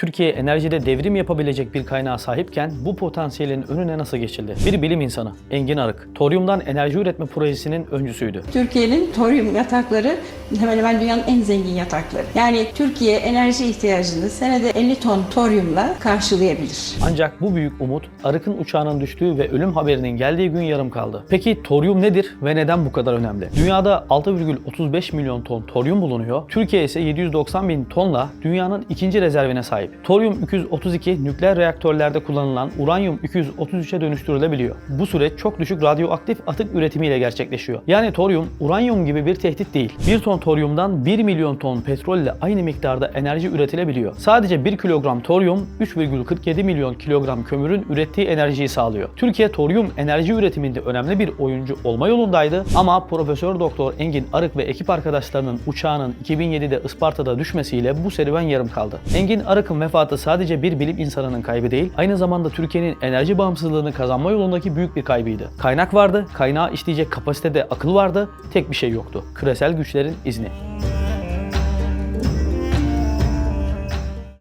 Türkiye enerjide devrim yapabilecek bir kaynağa sahipken bu potansiyelin önüne nasıl geçildi? Bir bilim insanı Engin Arık, toryumdan enerji üretme projesinin öncüsüydü. Türkiye'nin toryum yatakları hemen hemen dünyanın en zengin yatakları. Yani Türkiye enerji ihtiyacını senede 50 ton toryumla karşılayabilir. Ancak bu büyük umut Arık'ın uçağının düştüğü ve ölüm haberinin geldiği gün yarım kaldı. Peki toryum nedir ve neden bu kadar önemli? Dünyada 6,35 milyon ton toryum bulunuyor. Türkiye ise 790 bin tonla dünyanın ikinci rezervine sahip. Toryum 232 nükleer reaktörlerde kullanılan uranyum 233'e dönüştürülebiliyor. Bu süreç çok düşük radyoaktif atık üretimiyle gerçekleşiyor. Yani toryum uranyum gibi bir tehdit değil. 1 ton toryumdan 1 milyon ton petrolle aynı miktarda enerji üretilebiliyor. Sadece 1 kilogram toryum 3,47 milyon kilogram kömürün ürettiği enerjiyi sağlıyor. Türkiye toryum enerji üretiminde önemli bir oyuncu olma yolundaydı ama Profesör Doktor Engin Arık ve ekip arkadaşlarının uçağının 2007'de Isparta'da düşmesiyle bu serüven yarım kaldı. Engin Arık'ın vefatı sadece bir bilim insanının kaybı değil, aynı zamanda Türkiye'nin enerji bağımsızlığını kazanma yolundaki büyük bir kaybıydı. Kaynak vardı, kaynağı işleyecek kapasitede akıl vardı, tek bir şey yoktu. Küresel güçlerin izni.